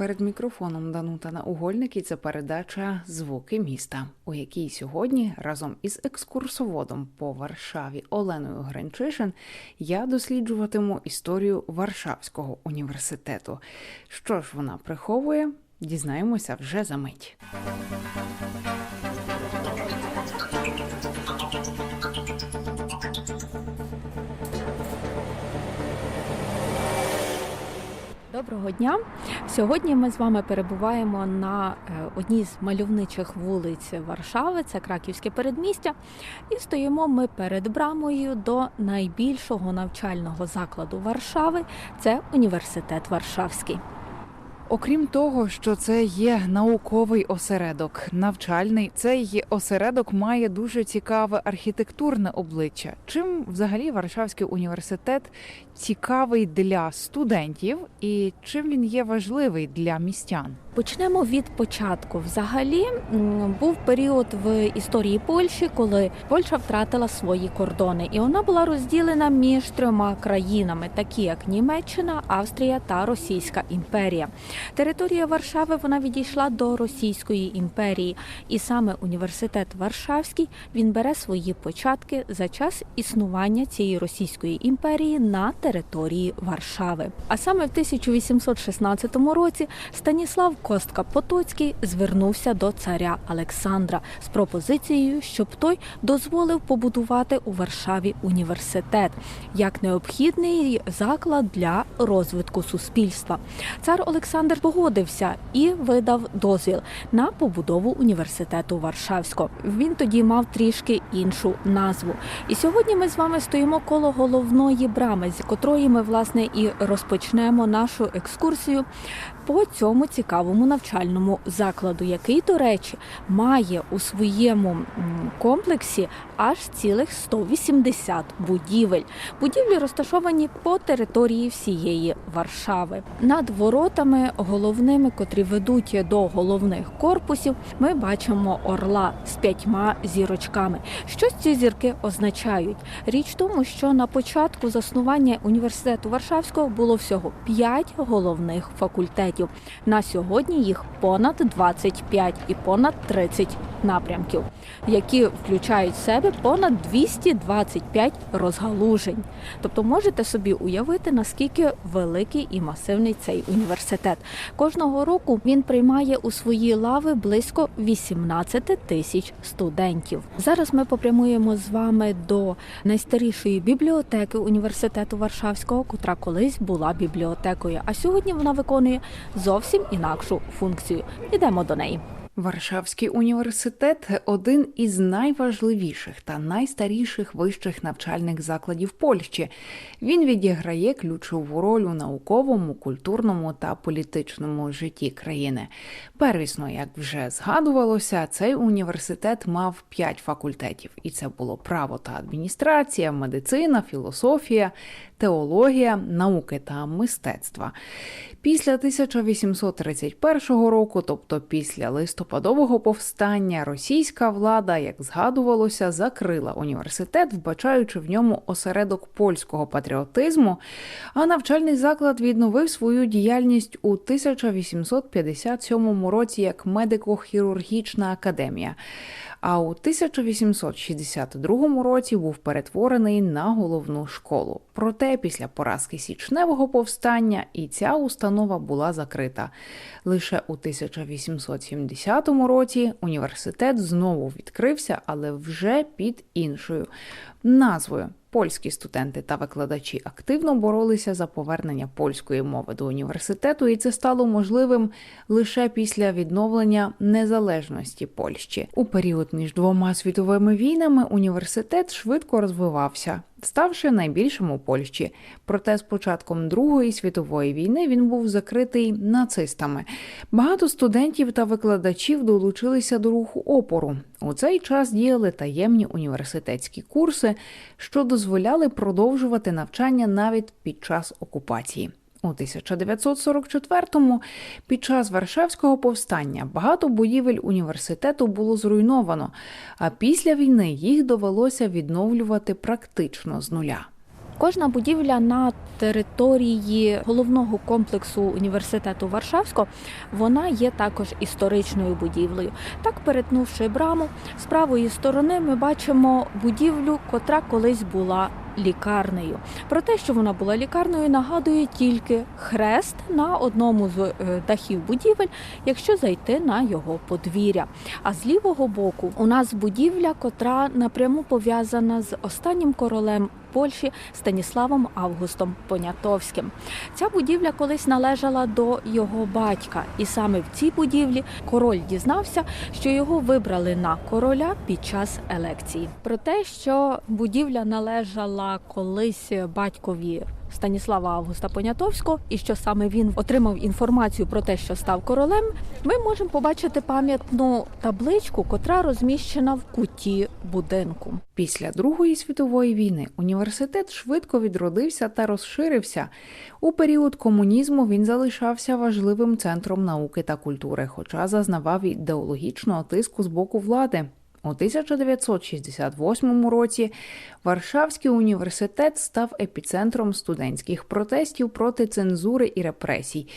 Перед мікрофоном Данута Наугольник і це передача Звуки міста, у якій сьогодні разом із екскурсоводом по Варшаві Оленою Гринчишин я досліджуватиму історію Варшавського університету. Що ж вона приховує, дізнаємося вже за мить. Доброго дня! Сьогодні ми з вами перебуваємо на е, одній з мальовничих вулиць Варшави, це Краківське передмістя, і стоїмо ми перед брамою до найбільшого навчального закладу Варшави це університет Варшавський. Окрім того, що це є науковий осередок, навчальний, цей осередок має дуже цікаве архітектурне обличчя. Чим взагалі Варшавський університет цікавий для студентів і чим він є важливий для містян? Почнемо від початку. Взагалі був період в історії Польщі, коли Польща втратила свої кордони, і вона була розділена між трьома країнами, такі як Німеччина, Австрія та Російська імперія. Територія Варшави вона відійшла до Російської імперії, і саме університет Варшавський він бере свої початки за час існування цієї Російської імперії на території Варшави. А саме в 1816 році Станіслав Костка Потоцький звернувся до царя Олександра з пропозицією, щоб той дозволив побудувати у Варшаві університет як необхідний заклад для розвитку суспільства. Цар Олександр погодився і видав дозвіл на побудову університету Варшавського. Він тоді мав трішки іншу назву. І сьогодні ми з вами стоїмо коло головної брами, з котрої ми власне і розпочнемо нашу екскурсію по цьому цікавому навчальному закладу, який, до речі, має у своєму комплексі аж цілих 180 будівель. Будівлі розташовані по території всієї Варшави. Над воротами головними, котрі ведуть до головних корпусів, ми бачимо орла з п'ятьма зірочками. Що ці зірки означають? Річ тому, що на початку заснування університету Варшавського було всього 5 головних факультетів. На сьогодні їх понад 25 і понад 30 напрямків, які включають в себе понад 225 розгалужень. Тобто можете собі уявити, наскільки великий і масивний цей університет. Кожного року він приймає у свої лави близько 18 тисяч студентів. Зараз ми попрямуємо з вами до найстарішої бібліотеки університету Варшавського, котра колись була бібліотекою. А сьогодні вона виконує зовсім інакшу функцію. Ідемо до неї. Варшавський університет один із найважливіших та найстаріших вищих навчальних закладів Польщі. Він відіграє ключову роль у науковому, культурному та політичному житті країни. Первісно, як вже згадувалося, цей університет мав п'ять факультетів, і це було право та адміністрація, медицина, філософія, теологія, науки та мистецтва. Після 1831 року, тобто після листопадового повстання, російська влада, як згадувалося, закрила університет, вбачаючи в ньому осередок польського патріотизму. А навчальний заклад відновив свою діяльність у 1857 році як медико-хірургічна академія. А у 1862 році був перетворений на головну школу. Проте після поразки січневого повстання і ця установа була закрита. Лише у 1870 році університет знову відкрився, але вже під іншою назвою. Польські студенти та викладачі активно боролися за повернення польської мови до університету, і це стало можливим лише після відновлення незалежності Польщі. У період між двома світовими війнами університет швидко розвивався. Ставши найбільшим у Польщі, проте з початком Другої світової війни він був закритий нацистами. Багато студентів та викладачів долучилися до руху опору. У цей час діяли таємні університетські курси, що дозволяли продовжувати навчання навіть під час окупації. У 1944-му під час Варшавського повстання багато будівель університету було зруйновано, а після війни їх довелося відновлювати практично з нуля. Кожна будівля на території головного комплексу університету Варшавського вона є також історичною будівлею. Так, перетнувши браму, з правої сторони ми бачимо будівлю, котра колись була лікарнею. Про те, що вона була лікарнею, нагадує тільки хрест на одному з е, дахів будівель, якщо зайти на його подвір'я. А з лівого боку у нас будівля, котра напряму пов'язана з останнім королем Польщі Станіславом Августом Понятовським. Ця будівля колись належала до його батька, і саме в цій будівлі король дізнався, що його вибрали на короля під час елекції. Про те, що будівля належала колись батькові. Станіслава Августа Понятовського, і що саме він отримав інформацію про те, що став королем, ми можемо побачити пам'ятну табличку, котра розміщена в куті будинку. Після Другої світової війни університет швидко відродився та розширився. У період комунізму він залишався важливим центром науки та культури, хоча зазнавав ідеологічного тиску з боку влади. У 1968 році Варшавський університет став епіцентром студентських протестів проти цензури і репресій,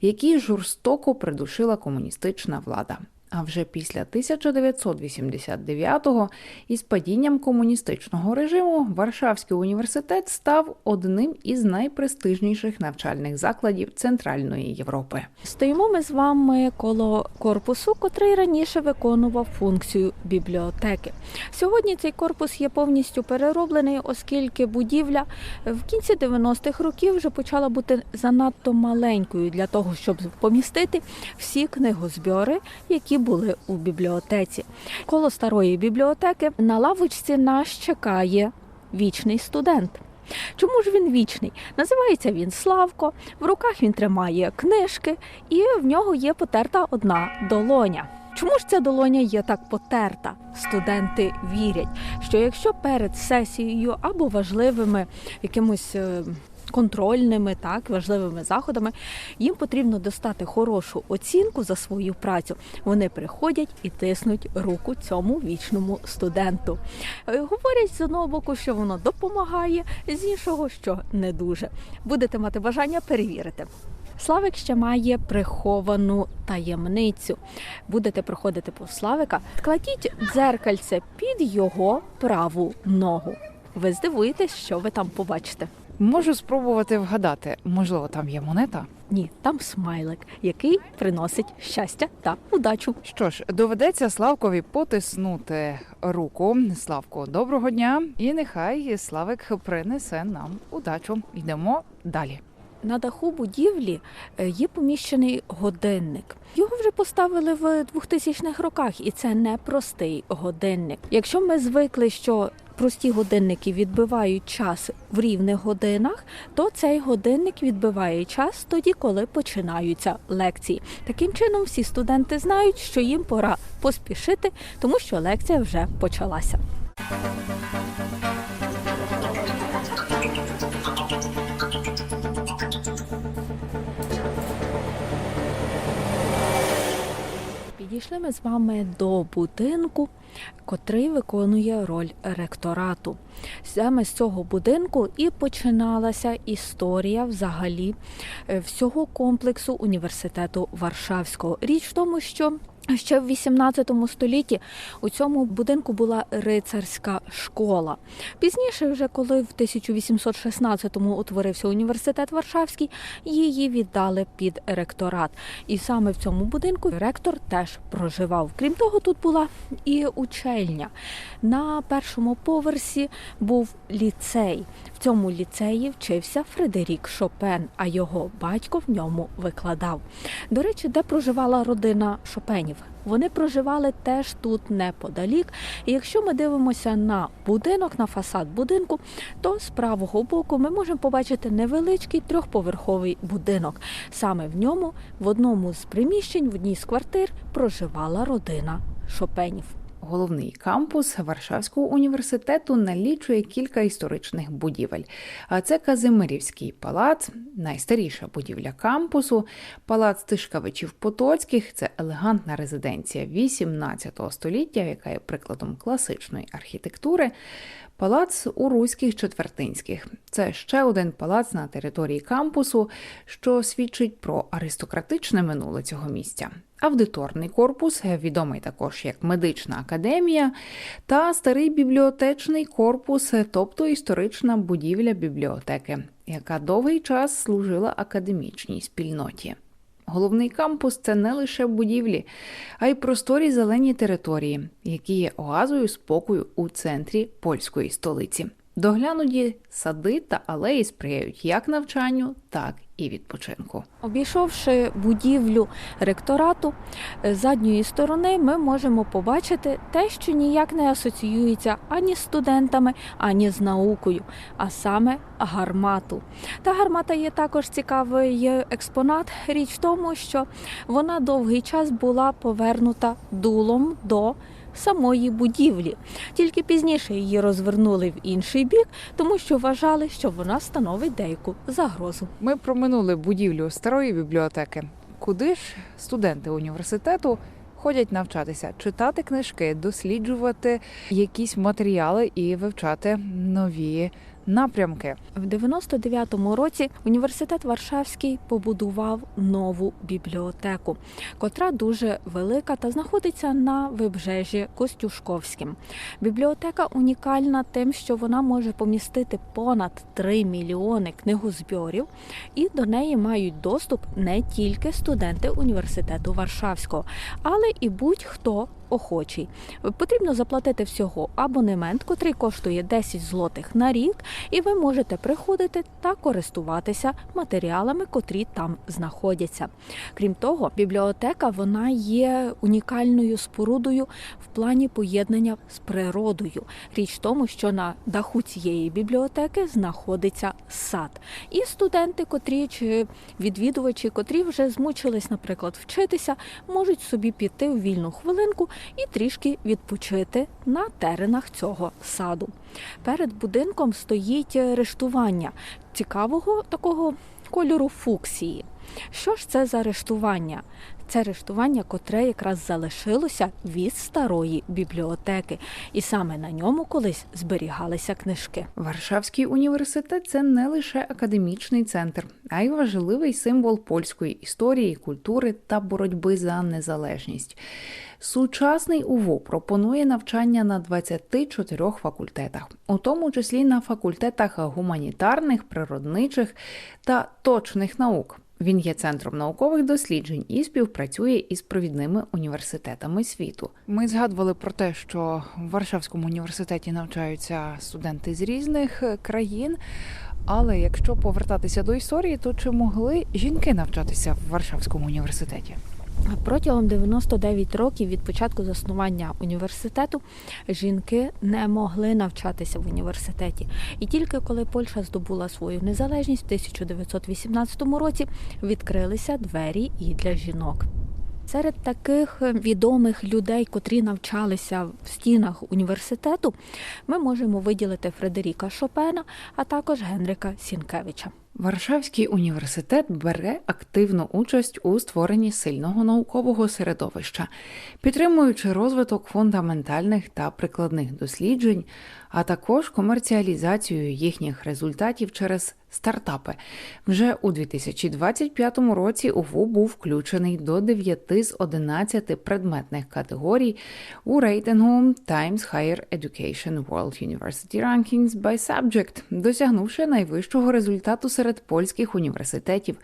які жорстоко придушила комуністична влада. А вже після 1989-го із падінням комуністичного режиму Варшавський університет став одним із найпрестижніших навчальних закладів Центральної Європи. Стоїмо ми з вами коло корпусу, котрий раніше виконував функцію бібліотеки. Сьогодні цей корпус є повністю перероблений, оскільки будівля в кінці 90-х років вже почала бути занадто маленькою для того, щоб помістити всі книгозбьори, які були у бібліотеці. Коло старої бібліотеки на лавочці нас чекає вічний студент. Чому ж він вічний? Називається він Славко. В руках він тримає книжки, і в нього є потерта одна долоня. Чому ж ця долоня є так потерта? Студенти вірять, що якщо перед сесією або важливими якимось е, контрольними, так важливими заходами, їм потрібно достати хорошу оцінку за свою працю. Вони приходять і тиснуть руку цьому вічному студенту. Е, Говорять з одного боку, що воно допомагає, з іншого, що не дуже. Будете мати бажання перевірити. Славик ще має приховану таємницю. Будете проходити по Славика, кладіть дзеркальце під його праву ногу. Ви здивуєтесь, що ви там побачите. Можу спробувати вгадати, можливо, там є монета. Ні, там смайлик, який приносить щастя та удачу. Що ж, доведеться Славкові потиснути руку. Славко, доброго дня, і нехай Славик принесе нам удачу. Йдемо далі. На даху будівлі е, є поміщений годинник. Його вже поставили в 2000-х роках, і це не простий годинник. Якщо ми звикли, що прості годинники відбивають час в рівних годинах, то цей годинник відбиває час тоді, коли починаються лекції. Таким чином, всі студенти знають, що їм пора поспішити, тому що лекція вже почалася. Підійшли ми з вами до будинку, котрий виконує роль ректорату. Саме з цього будинку і починалася історія взагалі е, всього комплексу університету Варшавського. Річ в тому, що Ще в 18 столітті у цьому будинку була рицарська школа. Пізніше, вже коли в 1816-му утворився університет Варшавський, її віддали під ректорат. І саме в цьому будинку ректор теж проживав. Крім того, тут була і учельня. На першому поверсі був ліцей. В цьому ліцеї вчився Фредерік Шопен, а його батько в ньому викладав. До речі, де проживала родина Шопенів? Вони проживали теж тут неподалік. І якщо ми дивимося на будинок, на фасад будинку, то з правого боку ми можемо побачити невеличкий трьохповерховий будинок. Саме в ньому, в одному з приміщень, в одній з квартир, проживала родина Шопенів. Головний кампус Варшавського університету налічує кілька історичних будівель. Це Казимирівський палац, найстаріша будівля кампусу, палац Тишкавичів Потоцьких це елегантна резиденція 18 століття, яка є прикладом класичної архітектури. Палац у Руських Четвертинських. Це ще один палац на території кампусу, що свідчить про аристократичне минуле цього місця. Аудиторний корпус, відомий також як медична академія, та старий бібліотечний корпус, тобто історична будівля бібліотеки, яка довгий час служила академічній спільноті. Головний кампус це не лише будівлі, а й просторі зелені території, які є оазою спокою у центрі польської столиці. Доглянуті сади та алеї сприяють як навчанню, так і відпочинку. Обійшовши будівлю ректорату е, задньої сторони, ми можемо побачити те, що ніяк не асоціюється ані з студентами, ані з наукою, а саме гармату. Та гармата є також цікавий експонат. Річ в тому, що вона довгий час була повернута дулом до самої будівлі. Тільки пізніше її розвернули в інший бік, тому що вважали, що вона становить деяку загрозу. Ми проминули будівлю старої бібліотеки. Куди ж студенти університету ходять навчатися, читати книжки, досліджувати якісь матеріали і вивчати нові напрямки. В 99-му році університет Варшавський побудував нову бібліотеку, котра дуже велика та знаходиться на вибережжі Костюшковським. Бібліотека унікальна тим, що вона може помістити понад 3 мільйони книгозбьорів, і до неї мають доступ не тільки студенти університету Варшавського, але і будь-хто охочий. Потрібно заплатити всього абонемент, котрий коштує 10 злотих на рік, і ви можете приходити та користуватися матеріалами, котрі там знаходяться. Крім того, бібліотека вона є унікальною спорудою в плані поєднання з природою. Річ в тому, що на даху цієї бібліотеки знаходиться сад. І студенти, котрі чи відвідувачі, котрі вже змучились, наприклад, вчитися, можуть собі піти у вільну хвилинку і трішки відпочити на теренах цього саду. Перед будинком стоїть рештування цікавого такого кольору фуксії. Що ж це за рештування? Це рештування, котре якраз залишилося від старої бібліотеки, і саме на ньому колись зберігалися книжки. Варшавський університет це не лише академічний центр, а й важливий символ польської історії, культури та боротьби за незалежність. Сучасний УВО пропонує навчання на 24 факультетах, у тому числі на факультетах гуманітарних, природничих та точних наук. Він є центром наукових досліджень і співпрацює із провідними університетами світу. Ми згадували про те, що в Варшавському університеті навчаються студенти з різних е, країн. Але якщо повертатися до історії, то чи могли жінки навчатися в Варшавському університеті? Протягом 99 років від початку заснування університету жінки не могли навчатися в університеті. І тільки коли Польща здобула свою незалежність в 1918 році, відкрилися двері і для жінок. Серед таких відомих людей, котрі навчалися в стінах університету, ми можемо виділити Фредеріка Шопена, а також Генрика Сінкевича. Варшавський університет бере активну участь у створенні сильного наукового середовища, підтримуючи розвиток фундаментальних та прикладних досліджень, а також комерціалізацію їхніх результатів через стартапи. Вже у 2025 році УВУ був включений до 9 з 11 предметних категорій у рейтингу Times Higher Education World University Rankings by Subject, досягнувши найвищого результату серед польських університетів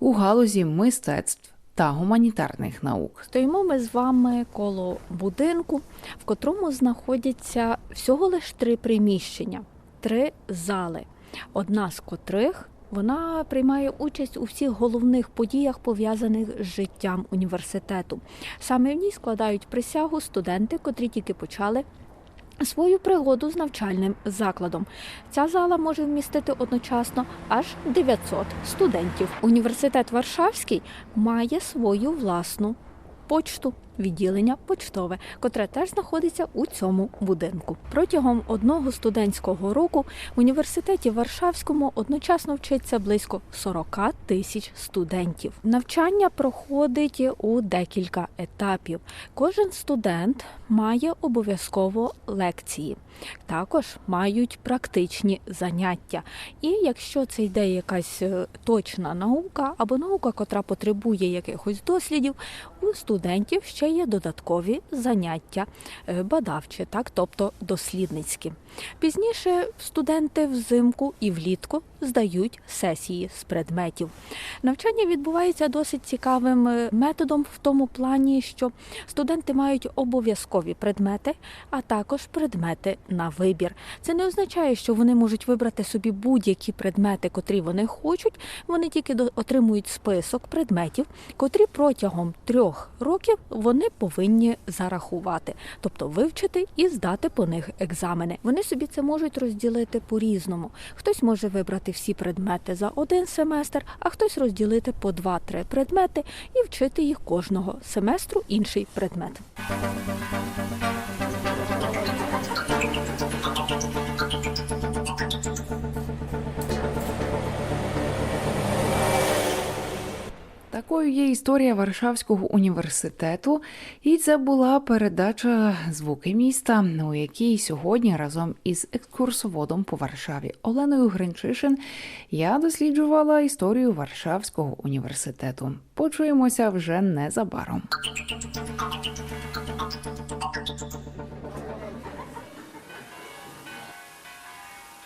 у галузі мистецтв. Та гуманітарних наук стоїмо ми з вами коло будинку, в котрому знаходяться всього лише три приміщення, три зали одна з котрих вона приймає участь у всіх головних подіях, пов'язаних з життям університету. Саме в ній складають присягу студенти, котрі тільки почали. Свою пригоду з навчальним закладом ця зала може вмістити одночасно аж 900 студентів. Університет Варшавський має свою власну почту. Відділення почтове, котре теж знаходиться у цьому будинку. Протягом одного студентського року в університеті Варшавському одночасно вчиться близько 40 тисяч студентів. Навчання проходить у декілька етапів. Кожен студент має обов'язково лекції. Також мають практичні заняття. І якщо це йде якась е, точна наука або наука, котра потребує якихось дослідів, у студентів ще є додаткові заняття е, бадавчі, так, тобто дослідницькі. Пізніше студенти взимку і влітку здають сесії з предметів. Навчання відбувається досить цікавим е, методом в тому плані, що студенти мають обов'язкові предмети, а також предмети на вибір. Це не означає, що вони можуть вибрати собі будь-які предмети, котрі вони хочуть. Вони тільки отримують список предметів, котрі протягом трьох років вони повинні зарахувати, тобто вивчити і здати по них екзамени. Вони собі це можуть розділити по-різному. Хтось може вибрати всі предмети за один семестр, а хтось розділити по два-три предмети і вчити їх кожного семестру інший предмет. Такою є історія Варшавського університету, і це була передача Звуки міста, у якій сьогодні разом із екскурсоводом по Варшаві Оленою Гринчишин я досліджувала історію Варшавського університету. Почуємося вже незабаром.